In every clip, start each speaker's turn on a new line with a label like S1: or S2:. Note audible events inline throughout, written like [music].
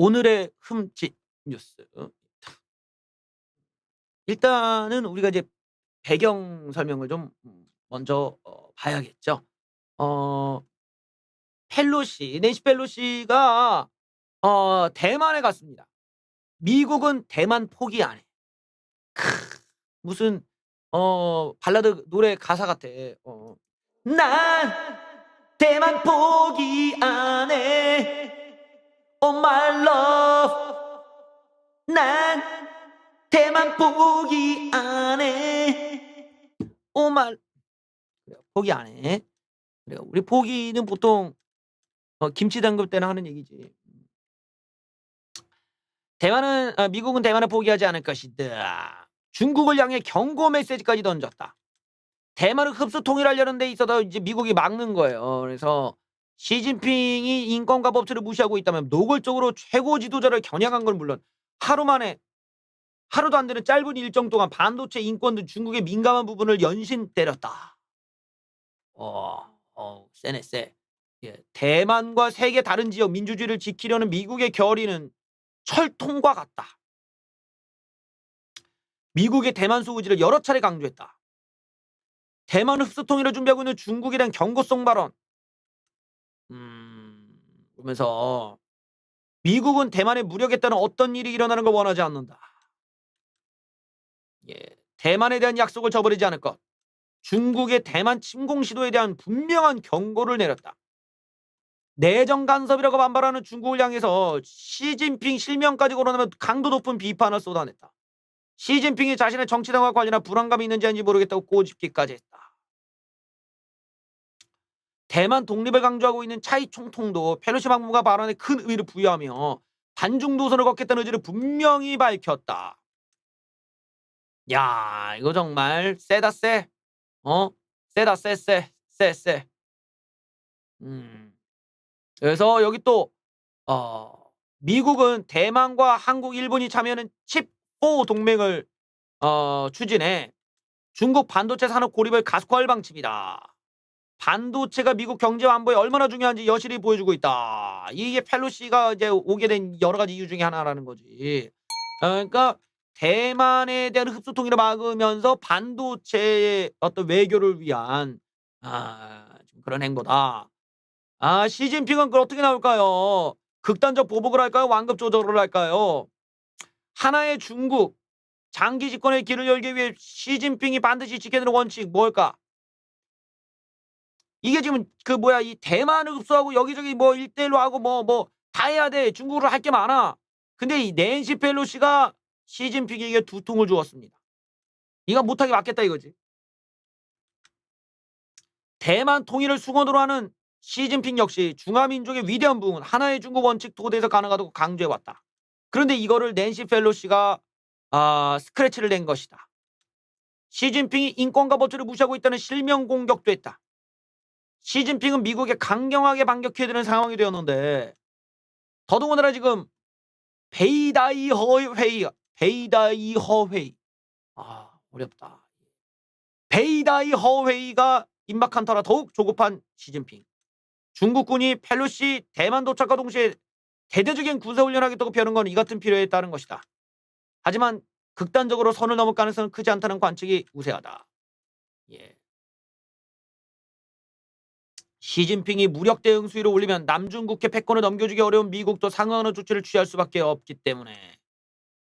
S1: 오늘의 흠집 뉴스. 일단은 우리가 이제 배경 설명을 좀음 먼저 어 봐야겠죠. 어 펠로시 낸시 펠로시가 어 대만에 갔습니다. 미국은 대만 포기 안 해. 크 무슨 어 발라드 노래 가사 같아. 어. 난 대만 포기 안 해. Oh my love. 난 대만 포기 안 해. Oh my. 포기 안 해. 우리 포기는 보통 어 김치 담글 때나 하는 얘기지. 대만은 아 미국은 대만을 포기하지 않을 것이다. 중국을 향해 경고 메시지까지 던졌다. 대만을 흡수 통일하려는 데 있어서 이제 미국이 막는 거예요. 그래서 시진핑이 인권과 법치를 무시하고 있다면 노골적으로 최고 지도자를 겨냥한 건 물론 하루 만에 하루도 안 되는 짧은 일정 동안 반도체 인권 등 중국의 민감한 부분을 연신 때렸다. 어, 어 세네 세. 예, 대만과 세계 다른 지역 민주주의를 지키려는 미국의 결의는 철통과 같다. 미국의 대만 수우지를 여러 차례 강조했다. 대만 흡수 통일을 준비하고 있는 대한 경고성 발언. 음, 그러면서 미국은 대만에 따른 어떤 일이 일어나는 걸 원하지 않는다. 예, 대만에 대한 약속을 저버리지 않을 것. 중국의 대만 침공 시도에 대한 분명한 경고를 내렸다. 내정 간섭이라고 반발하는 중국을 향해서 시진핑 실명까지 거론하며 강도 높은 비판을 쏟아냈다. 시진핑이 자신의 정치당과 관련한 불안감이 있는지 아닌지 모르겠다고 꼬집기까지 했다. 대만 독립을 강조하고 있는 차이 총통도 펠로시 방문가 발언에 큰 의미를 부여하며 반중 노선을 걷겠다는 의지를 분명히 밝혔다. 야, 이거 정말 세다 세. 어? 세다 세세 세세. 음. 그래서 여기 또 어, 미국은 대만과 한국, 일본이 참여하는 칩4 동맹을 어, 추진해 중국 반도체 산업 고립을 가속화할 방침이다. 반도체가 미국 경제 안보에 얼마나 중요한지 여실히 보여주고 있다. 이게 펠로시가 이제 오게 된 여러 가지 이유 중에 하나라는 거지. 어, 그러니까 대만에 대한 흡수 통일을 막으면서 반도체의 어떤 외교를 위한 아, 좀 그런 행보다. 아, 시진핑은 그걸 어떻게 나올까요? 극단적 보복을 할까요? 완급 조절을 할까요? 하나의 중국 장기 집권의 길을 열기 위해 시진핑이 반드시 지켜야 되는 원칙 뭘까? 이게 지금 그 뭐야 이 대만을 흡수하고 여기저기 뭐 일대일로 하고 뭐 뭐 다 해야 돼. 중국으로 할 게 많아. 근데 이 낸시 펠로시가 시진핑에게 두통을 주었습니다. 네가 못하게 막겠다 이거지. 대만 통일을 수건으로 하는 시진핑 역시 중화민족의 위대한 부흥은 하나의 중국 원칙 토대에서 가능하다고 강조해왔다. 그런데 이거를 낸시 펠로시가 아, 스크래치를 낸 것이다. 시진핑이 인권과 법치를 무시하고 있다는 실명 공격도 했다. 시진핑은 미국에 강경하게 반격해야 되는 상황이 되었는데 더더군다나 지금 베이다이허 회의 베이다이허 회의 아 어렵다. 베이다이허 회의가 임박한 터라 더욱 조급한 시진핑. 중국군이 펠로시 대만 도착과 동시에 대대적인 군사훈련하겠다고 표하는 건 이 같은 필요에 따른 것이다. 하지만 극단적으로 선을 넘을 가능성은 크지 않다는 관측이 우세하다. 예. 시진핑이 무력 대응 수위를 올리면 남중국해 패권을 넘겨주기 어려운 미국도 상응하는 조치를 취할 수밖에 없기 때문에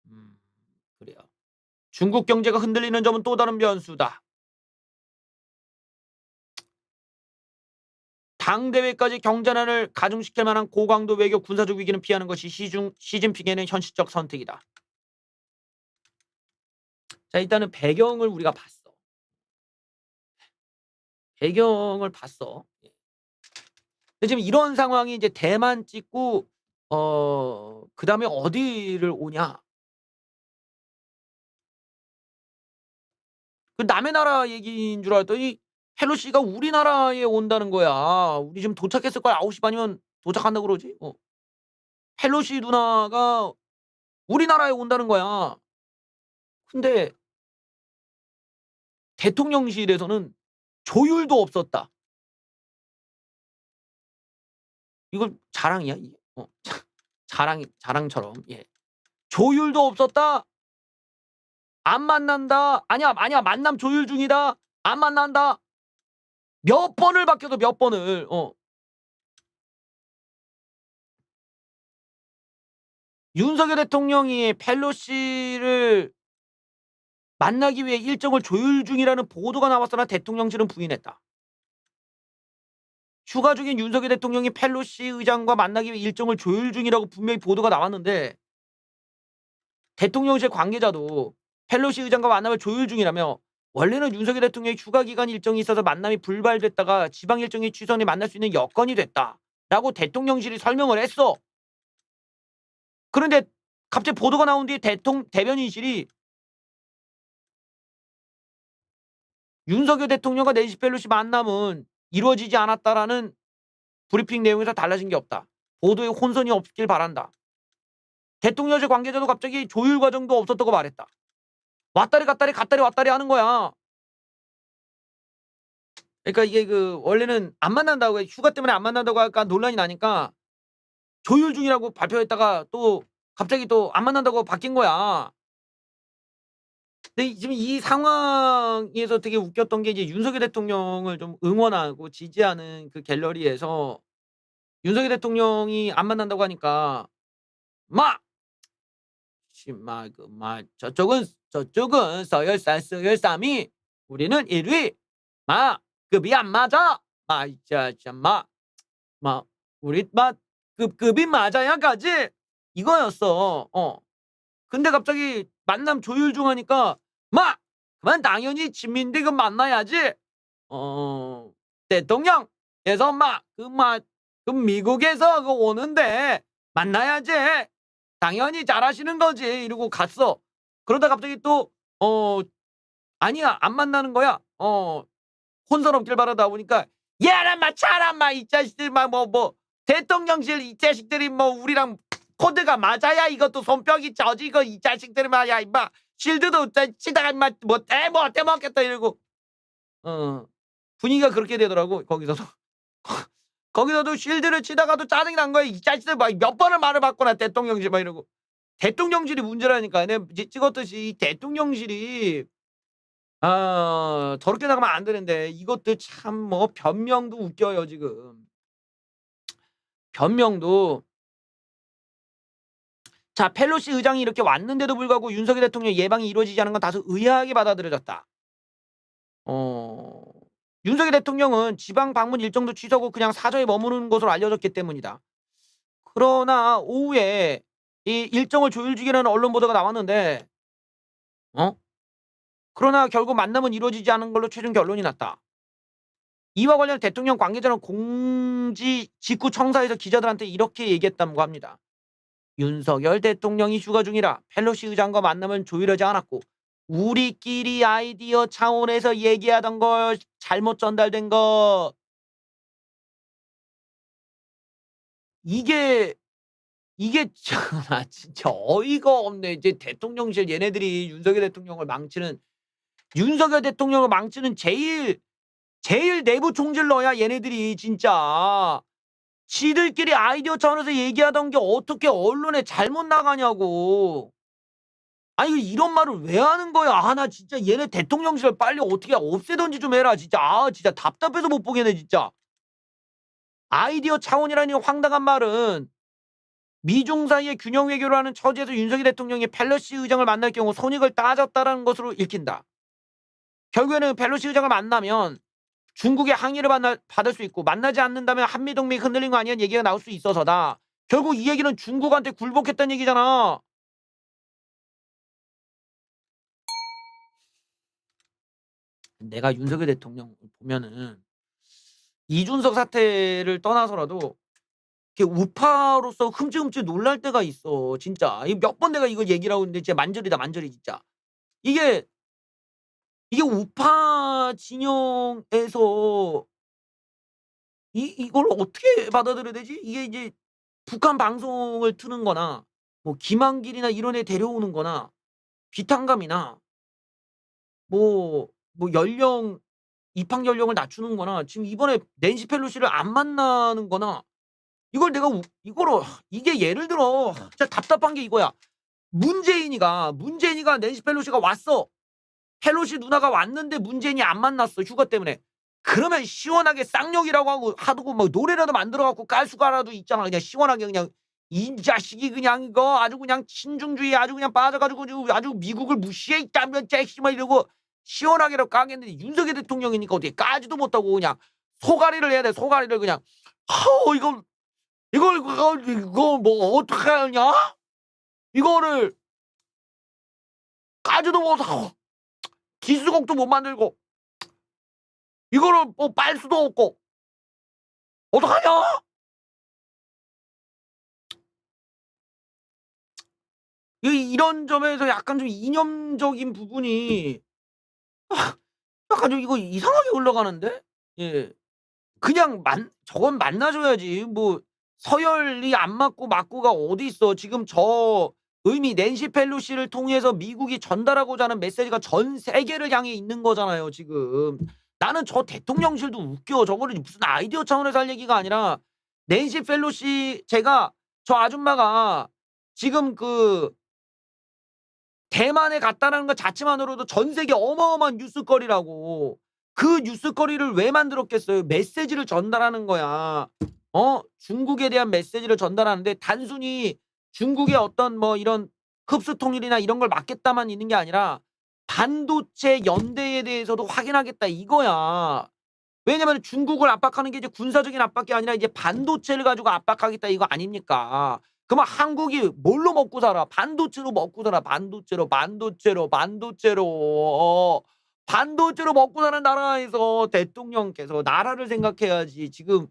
S1: 음, 그래요. 중국 경제가 흔들리는 점은 또 다른 변수다. 당대회까지 경제난을 가중시킬 만한 고강도 외교 군사적 위기는 피하는 것이 시중, 시진핑에는 현실적 선택이다. 자 일단은 배경을 우리가 봤어. 배경을 봤어. 예. 지금 이런 상황이 이제 대만 찍고 어 그다음에 어디를 오냐? 그 남의 나라 얘기인 줄 알았더니 펠로시가 우리나라에 온다는 거야. 우리 지금 도착했을 거야. 9시 반이면 도착한다고 그러지. 어. 펠로시 누나가 우리나라에 온다는 거야. 근데 대통령실에서는 조율도 없었다. 이걸 자랑이야? 어. [laughs] 자랑 자랑처럼 예. 조율도 없었다. 안 만난다. 아니야, 아니야. 만남 조율 중이다. 안 만난다. 몇 번을 바뀌어도 몇 번을. 어. 윤석열 대통령이 펠로시를 만나기 위해 일정을 조율 중이라는 보도가 나왔으나 대통령실은 부인했다. 휴가 중인 윤석열 대통령이 펠로시 의장과 만나기 위해 일정을 조율 중이라고 분명히 보도가 나왔는데 대통령실 관계자도 펠로시 의장과 만남을 조율 중이라며 원래는 윤석열 대통령의 휴가 기간 일정이 있어서 만남이 불발됐다가 지방 일정이 취소해 만날 수 있는 여건이 됐다라고 대통령실이 설명을 했어. 그런데 갑자기 보도가 나온 뒤에 대통 대변인실이 윤석열 대통령과 낸시 펠로시 만남은 이루어지지 않았다라는 브리핑 내용에서 달라진 게 없다. 보도에 혼선이 없길 바란다. 대통령실 관계자도 갑자기 조율 과정도 없었다고 말했다. 왔다리 갔다리 갔다리 왔다리 하는 거야. 그러니까 이게 그 원래는 안 만난다고 해. 휴가 때문에 안 만난다고 할까 논란이 나니까 조율 중이라고 발표했다가 또 갑자기 또 안 만난다고 바뀐 거야. 근데 지금 이 상황에서 되게 웃겼던 게 이제 윤석열 대통령을 좀 응원하고 지지하는 그 갤러리에서 윤석열 대통령이 안 만난다고 하니까 마! 마, 그, 마, 저쪽은, 저쪽은 서열산, 서열삼이 우리는 1위. 마, 급이 안 맞아. 마, 자, 자, 마, 마, 우리, 마, 급, 급이 맞아야가지. 이거였어. 어. 근데 갑자기 만남 조율 중 하니까, 마! 그만 당연히 친민들 그 만나야지. 어, 대통령, 그래서 마, 그, 마, 그 미국에서 그 오는데 만나야지. 당연히 잘하시는 거지. 이러고 갔어. 그러다 갑자기 또, 어, 아니야. 안 만나는 거야. 어, 혼선 없길 바라다 보니까, 야란 마, 차란 마, 이 자식들, 막, 뭐, 뭐, 대통령실 이 자식들이 뭐, 우리랑 코드가 맞아야 이것도 손뼉이 젖이고, 이 자식들이 말이야, 임마. 실드도 치다가, 임마, 못해, 못해 먹겠다, 이러고. 어, 분위기가 그렇게 되더라고, 거기서도. [laughs] 거기서도 쉴드를 치다가도 짜증이 난 거야. 이 자식들 막 몇 번을 말을 받거나 대통령실 막 이러고. 대통령실이 문제라니까. 내가 찍었듯이 이 대통령실이 아 저렇게 나가면 안 되는데 이것들 참뭐 변명도 웃겨요 지금. 변명도 자 펠로시 의장이 이렇게 왔는데도 불구하고 윤석열 대통령 예방이 이루어지지 않은 건 다소 의아하게 받아들여졌다. 어 윤석열 대통령은 지방 방문 일정도 취소하고 그냥 사저에 머무는 것으로 알려졌기 때문이다. 그러나 오후에 이 일정을 조율 중이라는 언론 보도가 나왔는데 어? 그러나 결국 만남은 이루어지지 않은 걸로 최종 결론이 났다. 이와 관련 대통령 관계자는 공지 직후 청사에서 기자들한테 이렇게 얘기했다고 합니다. 윤석열 대통령이 휴가 중이라 펠로시 의장과 만남은 조율하지 않았고 우리끼리 아이디어 차원에서 얘기하던 걸 잘못 전달된 거. 이게 이게 참 진짜 어이가 없네. 이제 대통령실 얘네들이 윤석열 대통령을 망치는 윤석열 대통령을 망치는 제일 제일 내부 총질 러야 얘네들이 진짜 지들끼리 아이디어 차원에서 얘기하던 게 어떻게 언론에 잘못 나가냐고. 아니 이런 말을 왜 하는 거야? 아 나 진짜 얘네 대통령실 빨리 어떻게 없애던지 좀 해라 진짜. 아 진짜 답답해서 못 보겠네 진짜. 아이디어 차원이라니 황당한 말은 미중 사이의 균형 외교를 하는 처지에서 윤석열 대통령이 펠로시 의장을 만날 경우 손익을 따졌다라는 것으로 읽힌다. 결국에는 펠로시 의장을 만나면 중국의 항의를 받나, 받을 수 있고 만나지 않는다면 한미 동맹이 흔들린 거 아니냐는 얘기가 나올 수 있어서다. 결국 이 얘기는 중국한테 굴복했다는 얘기잖아. 내가 윤석열 대통령 보면은 이준석 사태를 떠나서라도 우파로서 흠칫흠칫 놀랄 때가 있어. 진짜. 몇 번 내가 이거 얘기를 하고 있는데 진짜 만절이다 만절이 진짜. 이게 이게 우파 진영에서 이 이걸 어떻게 받아들여야 되지? 이게 이제 북한 방송을 트는 거나 뭐 김한길이나 이런 애 데려오는 거나 비탄감이나 뭐 뭐 연령 입학 연령을 낮추는 거나 지금 이번에 낸시 펠로시를 안 만나는 거나 이걸 내가 우 이거를 이게 예를 들어 진짜 답답한 게 이거야. 문재인이가 문재인이가 낸시 펠로시가 왔어. 펠로시 누나가 왔는데 문재인이 안 만났어 휴가 때문에. 그러면 시원하게 쌍욕이라고 하고 하고 뭐 노래라도 만들어 갖고 깔수가라도 있잖아. 그냥 시원하게 그냥 이 자식이 그냥 이거 아주 그냥 친중주의 아주 그냥 빠져가지고 아주 미국을 무시해 있다면 잭시 막 이러고 시원하게라도 까겠는데 윤석열 대통령이니까 어떻게 까지도 못하고 그냥 소가리를 해야 돼 소가리를 그냥 어 이거 이걸 이거, 이거 뭐 어떻게 하냐 이거를 까지도 못하고 기수곡도 못 만들고 이거를 뭐 빨 수도 없고 어떡하냐? 이 이런 점에서 약간 좀 이념적인 부분이 아 [laughs] 약간 좀 이거 이상하게 흘러가는데? 예. 그냥 만 저건 만나 줘야지. 뭐 서열이 안 맞고 맞고가 어디 있어. 지금 저 의미 낸시 펠로시를 통해서 미국이 전달하고자 하는 메시지가 전 세계를 향해 있는 거잖아요, 지금. 나는 저 대통령실도 웃겨. 저거는 무슨 아이디어 차원에서 할 얘기가 아니라 낸시 펠로시 제가 저 아줌마가 지금 그 대만에 갔다라는 것 자체만으로도 전 세계 어마어마한 뉴스거리라고. 그 뉴스거리를 왜 만들었겠어요? 메시지를 전달하는 거야. 어? 중국에 대한 메시지를 전달하는데 단순히 중국의 어떤 뭐 이런 흡수 통일이나 이런 걸 막겠다만 있는 게 아니라 반도체 연대에 대해서도 확인하겠다 이거야. 왜냐면 중국을 압박하는 게 이제 군사적인 압박이 아니라 이제 반도체를 가지고 압박하겠다 이거 아닙니까? 그러면 한국이 뭘로 먹고 살아? 반도체로 먹고 살아. 반도체로, 반도체로, 반도체로. 어, 반도체로 먹고 사는 나라에서 대통령께서 나라를 생각해야지. 지금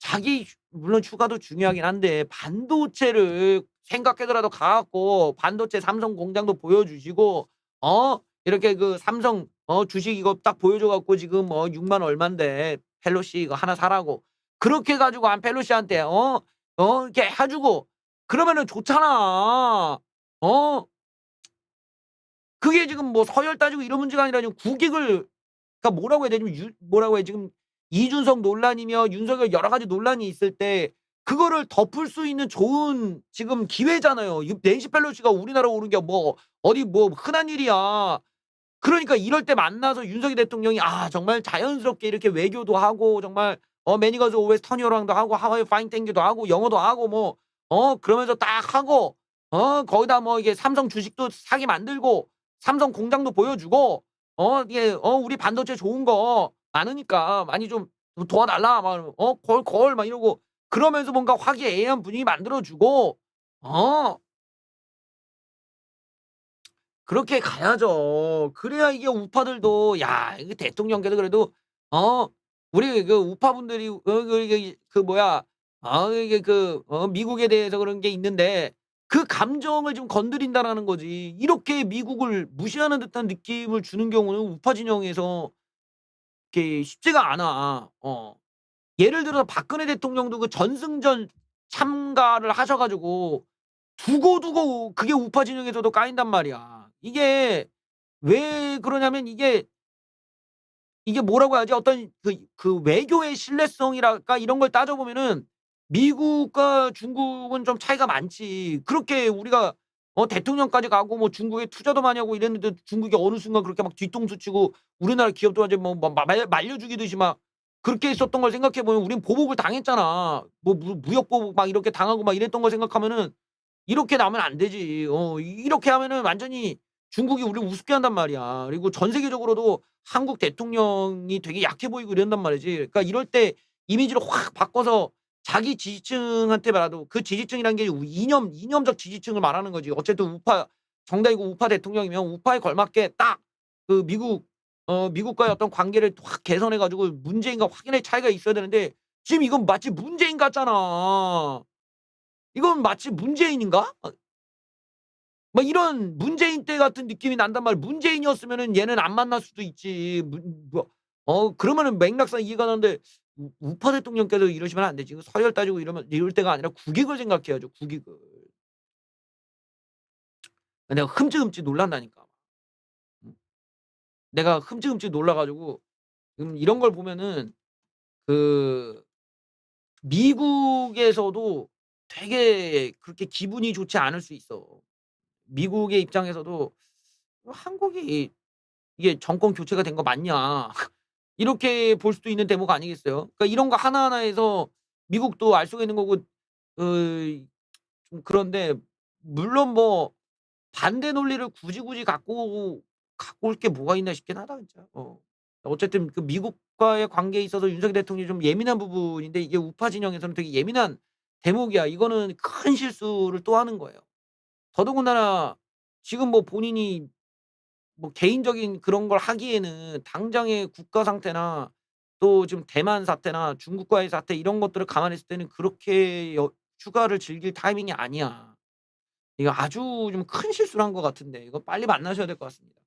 S1: 자기 휴 물론 휴가도 중요하긴 한데 반도체를 생각해서라도 가 갖고 반도체 삼성 공장도 보여주시고 어 이렇게 그 삼성 어 주식 이거 딱 보여줘 갖고 지금 뭐 6만 얼만데 펠로시 이거 하나 사라고. 그렇게 해 가지고 안 펠로시한테 어어 이렇게 해 주고 그러면은 좋잖아. 어? 그게 지금 뭐 서열 따지고 이런 문제가 아니라 지금 국익을 그러니까 뭐라고 해야 되지? 유 뭐라고 해 지금 이준석 논란이며 윤석열 여러 가지 논란이 있을 때 그거를 덮을 수 있는 좋은 지금 기회잖아요. 이 낸시 펠로시가 우리나라 오는 게 뭐 어디 뭐 흔한 일이야. 그러니까 이럴 때 만나서 윤석열 대통령이 아 정말 자연스럽게 이렇게 외교도 하고 정말 어 매니거즈 오웨스 터니어랑도 하고 하와이 파인 땡큐도 하고 영어도 하고 뭐 어 그러면서 딱 하고 어 거기다 뭐 이게 삼성 주식도 사게 만들고 삼성 공장도 보여주고 어 이게 어 우리 반도체 좋은 거 많으니까 많이 좀 도와달라 막어걸걸 막 이러고 그러면서 뭔가 화기애애한 분위기 만들어 주고 어 그렇게 가야죠. 그래야 이게 우파들도 야 이게 대통령께서 그래도 어 우리 그 우파분들이 어 그그 뭐야 아 이게 그 어 미국에 대해서 그런 게 있는데 그 감정을 좀 건드린다라는 거지. 이렇게 미국을 무시하는 듯한 느낌을 주는 경우는 우파 진영에서 이렇게 쉽지가 않아. 어. 예를 들어서 박근혜 대통령도 그 전승전 참가를 하셔 가지고 두고두고 그게 우파 진영에서도 까인단 말이야. 이게 왜 그러냐면 이게 이게 뭐라고 해야지? 어떤 그 그 외교의 신뢰성이랄까 이런 걸 따져 보면은 미국과 중국은 좀 차이가 많지. 그렇게 우리가 어 대통령까지 가고 뭐 중국에 투자도 많이 하고 이랬는데 중국이 어느 순간 그렇게 막 뒤통수 치고 우리나라 기업들한테 뭐막말 말려 죽이듯이 막 그렇게 했었던 걸 생각해 보면 우린 보복을 당했잖아. 뭐무 무역 보복 막 이렇게 당하고 막 이랬던 걸 생각하면은 이렇게 나오면 안 되지. 어 이렇게 하면은 완전히 중국이 우리를 우습게 한단 말이야. 그리고 전 세계적으로도 한국 대통령이 되게 약해 보이고 이런단 말이지. 그러니까 이럴 때 이미지를 확 바꿔서 자기 지지층한테라도 그 지지층이란 게우 이념 이념적 지지층을 말하는 거지. 어쨌든 우파 정당이고 우파 대통령이면 우파에 걸맞게 딱 그 미국 어 미국과의 어떤 관계를 확 개선해 가지고 문재인과 확연의 차이가 있어야 되는데 지금 이건 마치 문재인 같잖아. 이건 마치 문재인인가? 어막 이런 문재인 때 같은 느낌이 난단 말이야. 문재인이었으면은 얘는 안 만날 수도 있지. 문뭐어 그러면은 맥락상 이해가 가는데 우 우파 대통령께서 이러시면 안 되지. 그 서열 따지고 이러면 이럴 때가 아니라 국익을 생각해야죠, 국익을. 내가 흠칫흠칫 놀란다니까. 음. 내가 흠칫흠칫 놀라 가지고 음 이런 걸 보면은 그 미국에서도 되게 그렇게 기분이 좋지 않을 수 있어. 미국의 입장에서도 '어 한국이 이게 정권 교체가 된 거 맞냐.' 이렇게 볼 수도 있는 대목 아니겠어요? 그러니까 이런 거 하나하나에서 미국도 알 수가 있는 거고 그좀 그런데 물론 뭐 반대 논리를 굳이, 굳이 갖고 갖고 올 게 뭐가 있나 싶긴 하다 진짜. 어. 어쨌든 그 미국과의 관계에 있어서 윤석열 대통령이 좀 예민한 부분인데 이게 우파 진영에서는 되게 예민한 대목이야. 이거는 큰 실수를 또 하는 거예요. 더더군다나 지금 뭐 본인이 뭐 개인적인 그런 걸 하기에는 당장의 국가 상태나 또 지금 대만 사태나 중국과의 사태 이런 것들을 감안했을 때는 그렇게 여 휴가를 즐길 타이밍이 아니야. 이거 아주 좀 큰 실수를 한 것 같은데 이거 빨리 만나셔야 될 것 같습니다.